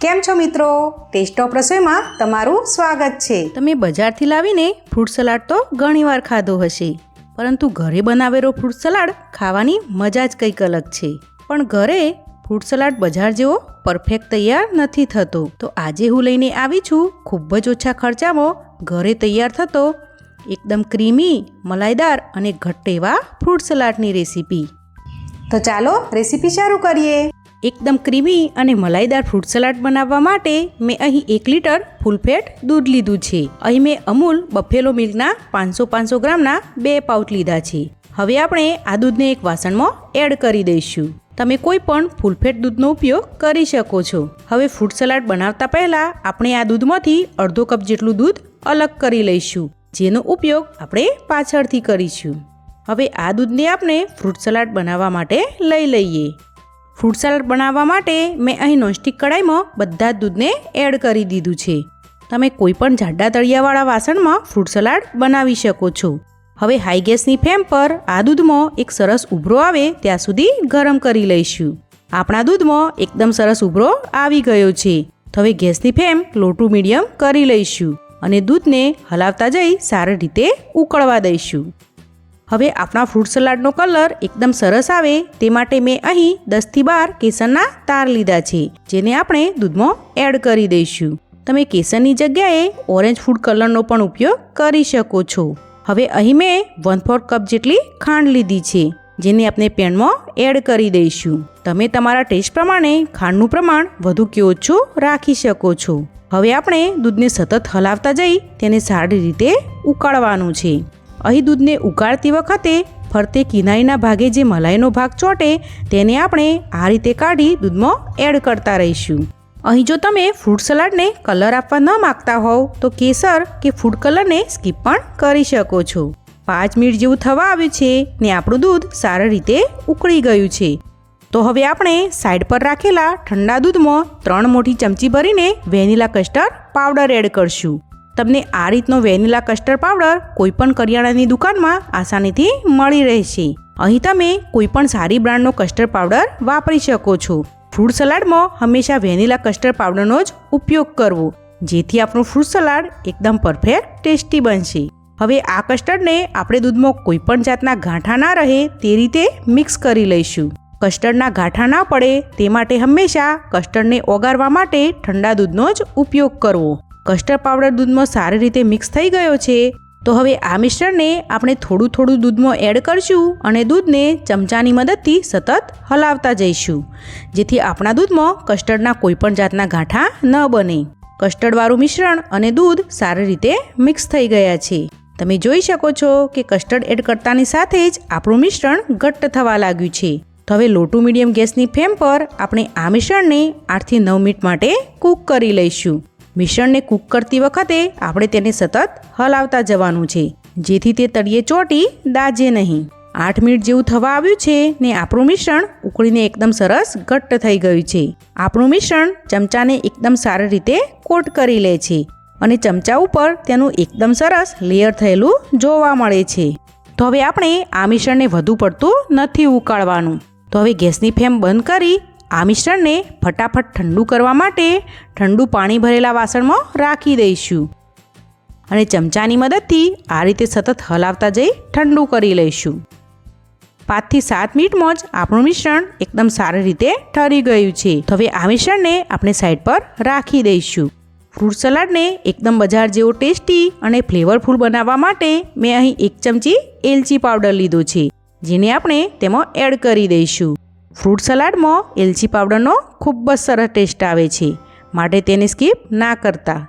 કેમ છો મિત્રો? ટેસ્ટ ઓફ રસોઈમાં તમારું સ્વાગત છે. તમે બજારથી લાવીને ફ્રૂટ સલાડ તો ઘણીવાર ખાધો હશે પરંતુ ઘરે બનાવેલો ફ્રૂટ સલાડ ખાવાની મજા જ કંઈક અલગ છે. પણ ઘરે ફ્રૂટ સલાડ બજાર જેવો પરફેક્ટ તૈયાર નથી થતો. તો આજે હું લઈને આવી છું ખૂબ જ ઓછા ખર્ચામાં ઘરે તૈયાર થતો એકદમ ક્રીમી મલાઈદાર અને ઘટ્ટ એવા ફ્રૂટ સલાડની રેસીપી. તો ચાલો રેસીપી શરૂ કરીએ. એકદમ ક્રીમી અને મલાઈદાર ફ્રૂટ સલાડ બનાવવા માટે મેં અહીં એક લીટર ફૂલફેટ દૂધ લીધું છે. અહીં મેં અમૂલ બફેલો મિલ્કના પાંચસો પાંચસો ગ્રામના બે પાઉચ લીધા છે. હવે આપણે આ દૂધને એક વાસણમાં એડ કરી દઈશું. તમે કોઈ પણ ફૂલફેટ દૂધનો ઉપયોગ કરી શકો છો. હવે ફ્રૂટ સલાડ બનાવતા પહેલાં આપણે આ દૂધમાંથી અડધો કપ જેટલું દૂધ અલગ કરી લઈશું, જેનો ઉપયોગ આપણે પાછળથી કરીશું. હવે આ દૂધને આપણે ફ્રૂટ સલાડ બનાવવા માટે લઈ લઈએ. ફ્રૂટ સલાડ બનાવવા માટે મેં અહીં નોનસ્ટિક કડાઈમાં બધા દૂધને એડ કરી દીધું છે. તમે કોઈ પણ જાડા તળિયાવાળા વાસણમાં ફ્રૂટ સલાડ બનાવી શકો છો. હવે હાઈ ગેસની ફ્લેમ પર આ દૂધમાં એક સરસ ઉભરો આવે ત્યાં સુધી ગરમ કરી લઈશું. આપણા દૂધમાં એકદમ સરસ ઉભરો આવી ગયો છે. તો હવે ગેસની ફ્લેમ લો ટુ મીડિયમ કરી લઈશું અને દૂધને હલાવતા જઈ સારી રીતે ઉકળવા દઈશું. હવે આપણા ફ્રૂટ સલાડનો કલર એકદમ સરસ આવે તે માટે મેં અહીં દસથી બાર કેસરના તાર લીધા છે, જેને આપણે દૂધમાં એડ કરી દઈશું. તમે કેસરની જગ્યાએ ઓરેન્જ ફૂડ કલરનો પણ ઉપયોગ કરી શકો છો. હવે અહીં મેં વન ફોર્થ કપ જેટલી ખાંડ લીધી છે, જેને આપણે પેનમાં એડ કરી દઈશું. તમે તમારા ટેસ્ટ પ્રમાણે ખાંડનું પ્રમાણ વધુ કે ઓછું રાખી શકો છો. હવે આપણે દૂધને સતત હલાવતા જઈ તેને સારી રીતે ઉકાળવાનું છે. અહીં દૂધને ઉકાળતી વખતે ફરતે કિનારીના ભાગે જે મલાઈનો ભાગ ચોટે તેને આપણે આ રીતે કાઢી દૂધમાં એડ કરતા રહીશું. અહીં જો તમે ફ્રૂટ સલાડને કલર આપવા ન માગતા હોવ, તો કેસર કે ફૂડ કલરને સ્કીપ પણ કરી શકો છો. પાંચ મિનિટ જેવું થવા આવ્યું છે ને આપણું દૂધ સારી રીતે ઉકળી ગયું છે. તો હવે આપણે સાઈડ પર રાખેલા ઠંડા દૂધમાં ત્રણ મોટી ચમચી ભરીને વેનીલા કસ્ટર્ડ પાવડર એડ કરશું. તમને આ રીતનો વેનીલા કસ્ટર્ડ પાવડર કોઈપણ કરિયાણાની દુકાનમાં આસાનીથી મળી રહેશે. અહીં તમે કોઈપણ સારી બ્રાન્ડનો કસ્ટર્ડ પાવડર વાપરી શકો છો. ફ્રૂટ સલાડમાં હંમેશા વેનીલા કસ્ટર્ડ પાવડરનો જ ઉપયોગ કરવો, જેથી આપણું ફ્રૂટ સલાડ એકદમ પરફેક્ટ, ટેસ્ટી બનશે. હવે આ કસ્ટર્ડને આપણે દૂધમાં કોઈપણ જાતના ગાંઠા ના રહે તે રીતે મિક્સ કરી લઈશું. કસ્ટર્ડના ગાંઠા ના પડે તે માટે હંમેશા કસ્ટર્ડને ઓગાળવા માટે ઠંડા દૂધનો જ ઉપયોગ કરવો. કસ્ટર્ડ પાવડર દૂધમાં સારી રીતે મિક્સ થઈ ગયો છે, તો હવે આ મિશ્રણને આપણે થોડું થોડું દૂધમાં એડ કરશું અને દૂધને ચમચાની મદદથી સતત હલાવતા જઈશું, જેથી આપણા દૂધમાં કસ્ટર્ડના કોઈપણ જાતના ગાંઠા ન બને. કસ્ટર્ડવાળું મિશ્રણ અને દૂધ સારી રીતે મિક્સ થઈ ગયા છે. તમે જોઈ શકો છો કે કસ્ટર્ડ એડ કરતાની સાથે જ આપણું મિશ્રણ ઘટ્ટ થવા લાગ્યું છે. તો હવે લોટું મીડિયમ ગેસની ફ્લેમ પર આપણે આ મિશ્રણને આઠથી નવ મિનિટ માટે કૂક કરી લઈશું. મિશ્રણને કૂક કરતી વખતે આપણે તેને સતત હલાવતા જવાનું છે. જેથી તે તળિયે ચોટી દાજે નહીં. આઠ મિનિટ જેવું થવા આવ્યું છે ને આપણું મિશ્રણ ઉકળીને એકદમ સરસ ઘટ્ટ થઈ ગયું છે. આપણું મિશ્રણ ચમચાને એકદમ સારી રીતે કોટ કરી લે છે અને ચમચા ઉપર તેનું એકદમ સરસ લેયર થયેલું જોવા મળે છે. તો હવે આપણે આ મિશ્રણને વધુ પડતું નથી ઉકાળવાનું. તો હવે ગેસની ફ્લેમ બંધ કરી આ મિશ્રણને ફટાફટ ઠંડુ કરવા માટે ઠંડુ પાણી ભરેલા વાસણમાં રાખી દઈશું. અને ચમચાની મદદથી આ રીતે સતત હલાવતા જઈ ઠંડુ કરી લઈશું. પાંચથી સાત મિનિટમાં જ આપણું મિશ્રણ એકદમ સારી રીતે ઠરી ગયું છે. તો હવે આ મિશ્રણને આપણે સાઈડ પર રાખી દઈશું. ફ્રૂટ સલાડને એકદમ બજાર જેવો ટેસ્ટી અને ફ્લેવરફુલ બનાવવા માટે મેં અહીં એક ચમચી એલચી પાવડર લીધો છે, જેને આપણે તેમાં એડ કરી દઈશું. ફ્રૂટ સલાડમાં એલચી પાવડરનો ખૂબ જ સરસ ટેસ્ટ આવે છે, માટે તેને સ્કીપ ના કરતા.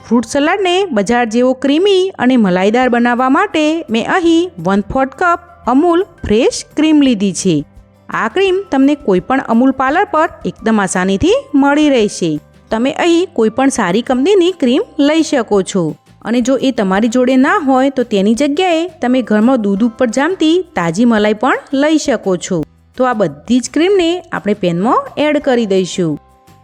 ફ્રૂટ સલાડને બજાર જેવો ક્રીમી અને મલાઈદાર બનાવવા માટે મેં અહીં one fourth cup Amul fresh cream લીધી છે. આ ક્રીમ તમને કોઈપણ અમૂલ પાર્લર પર એકદમ આસાનીથી મળી રહેશે. તમે અહીં કોઈપણ સારી કંપનીની ક્રીમ લઈ શકો છો. અને જો એ તમારી જોડે ના હોય તો તેની જગ્યાએ તમે ઘરમાં દૂધ ઉપર જામતી તાજી મલાઈ પણ લઈ શકો છો. તો આ બધી જ ક્રીમને આપણે પેનમાં એડ કરી દઈશું.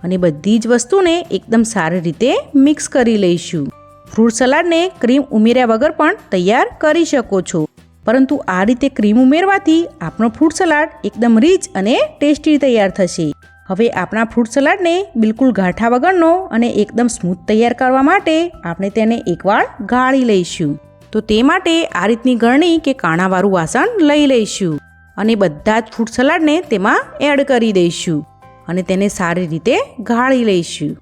અને બધી જ વસ્તુને એકદમ સારી રીતે મિક્સ કરી લઈશું. ફ્રૂટ સલાડને ક્રીમ ઉમેર્યા વગર પણ તૈયાર કરી શકો છો. પરંતુ આ રીતે ક્રીમ ઉમેરવાથી આપણો ફ્રૂટ સલાડ એકદમ રીચ અને ટેસ્ટી તૈયાર થશે. હવે આપણા ફ્રૂટ સલાડને બિલકુલ ગાંઠા વગરનો અને એકદમ સ્મૂથ તૈયાર કરવા માટે આપણે તેને એકવાર ગાળી લઈશું. તો તે માટે આ રીતની ગરણી કે કાણાવાળું વાસણ લઈ લઈશું. અને બધા જ ફ્રૂટ સલાડને તેમાં એડ કરી દઈશું અને તેને સારી રીતે ગાળી લઈશું.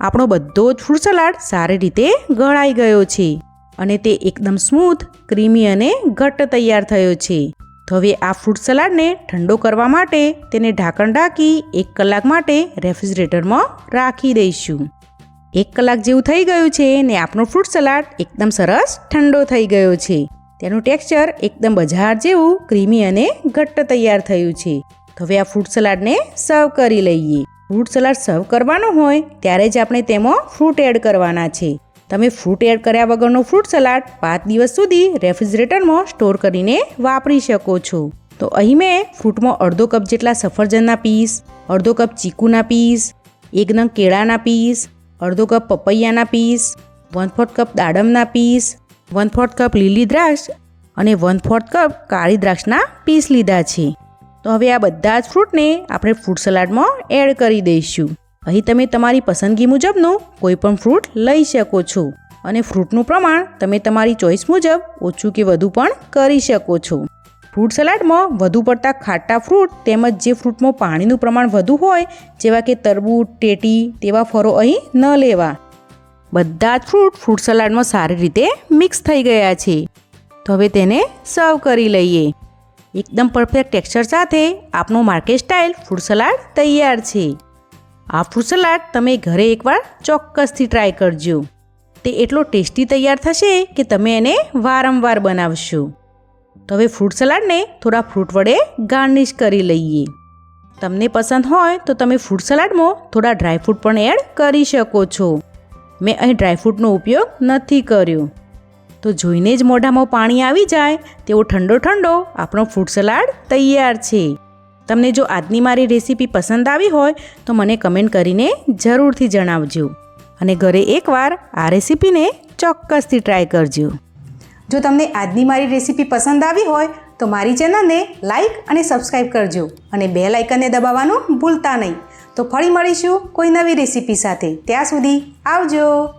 આપણો બધો જ ફ્રૂટ સલાડ સારી રીતે ગળાઈ ગયો છે અને તે એકદમ સ્મૂથ ક્રીમી અને ઘટ્ટ તૈયાર થયો છે. તો હવે આ ફ્રૂટ સલાડને ઠંડો કરવા માટે તેને ઢાંકણ ઢાંકી એક કલાક માટે રેફ્રિજરેટરમાં રાખી દઈશું. એક કલાક જેવું થઈ ગયું છે ને આપણો ફ્રૂટ સલાડ એકદમ સરસ ઠંડો થઈ ગયો છે. તેનું ટેક્સચર એકદમ બજાર જેવું, ક્રીમી અને ઘટ્ટ તૈયાર થયું છે. હવે આ ફ્રૂટ સલાડને સર્વ કરી લઈએ. ફ્રૂટ સલાડ સર્વ કરવાનો હોય, ત્યારે જ આપણે તેમાં ફ્રૂટ એડ કરવાના છે. તમે ફ્રૂટ એડ કર્યા વગરનો ફ્રૂટ સલાડ પાંચ દિવસ સુધી રેફ્રિજરેટરમાં સ્ટોર કરીને વાપરી શકો છો. તો અહીં મેં ફ્રૂટમાં અડધો કપ જેટલા સફરજનના પીસ, અડધો કપ ચીકુના પીસ, એક નંગ કેળાના પીસ, અડધો કપ પપૈયાના પીસ, વન ફોર્થ કપ દાડમના પીસ વન ફોર્થ કપ લીલી દ્રાક્ષ અને વન ફોર્થ કપ કાળી દ્રાક્ષના પીસ લીધા છે. તો હવે આ બધા જ ફ્રૂટને આપણે ફ્રૂટ સલાડમાં એડ કરી દઈશું. અહીં તમે તમારી પસંદગી મુજબનું કોઈ પણ ફ્રૂટ લઈ શકો છો અને ફ્રૂટનું પ્રમાણ તમે તમારી ચોઈસ મુજબ ઓછું કે વધુ પણ કરી શકો છો. ફ્રૂટ સલાડમાં વધુ પડતા ખાટા ફ્રૂટ તેમજ જે ફ્રૂટમાં પાણીનું પ્રમાણ વધુ હોય, જેવા કે તરબૂચ, ટેટી તેવા ફળો અહીં ન લેવા. બધા જ ફ્રૂટ ફ્રૂટ સલાડમાં સારી રીતે મિક્સ થઈ ગયા છે. તો હવે તેને સર્વ કરી લઈએ. એકદમ પરફેક્ટ ટેક્સચર સાથે આપનો માર્કેટ સ્ટાઇલ ફ્રૂટ સલાડ તૈયાર છે. આ ફ્રૂટ સલાડ તમે ઘરે એકવાર ચોક્કસથી ટ્રાય કરજો. તે એટલો ટેસ્ટી તૈયાર થશે કે તમે એને વારંવાર બનાવશો. તો હવે ફ્રૂટ સલાડને થોડા ફ્રૂટ વડે ગાર્નિશ કરી લઈએ. તમને પસંદ હોય તો તમે ફ્રૂટ સલાડમાં થોડા ડ્રાયફ્રૂટ પણ એડ કરી શકો છો. મેં અહીં ડ્રાયફ્રૂટનો ઉપયોગ નથી કર્યો. તો જોઈને જ મોઢામાં પાણી આવી જાય, તેવો ઠંડો ઠંડો આપણો ફ્રૂટ સલાડ તૈયાર છે. તમને જો આજની મારી રેસીપી પસંદ આવી હોય, તો મને કમેન્ટ કરીને જરૂરથી જણાવજો. અને ઘરે એકવાર આ રેસીપીને ચોક્કસથી ટ્રાય કરજો. જો તમને આજની મારી રેસીપી પસંદ આવી હોય, તો મારી ચેનલને લાઇક અને સબસ્ક્રાઈબ કરજો અને બે લાઇકનને દબાવવાનું ભૂલતા નહીં. તો ફરી મળીશું કોઈ નવી રેસીપી સાથે. ત્યાં સુધી આવજો.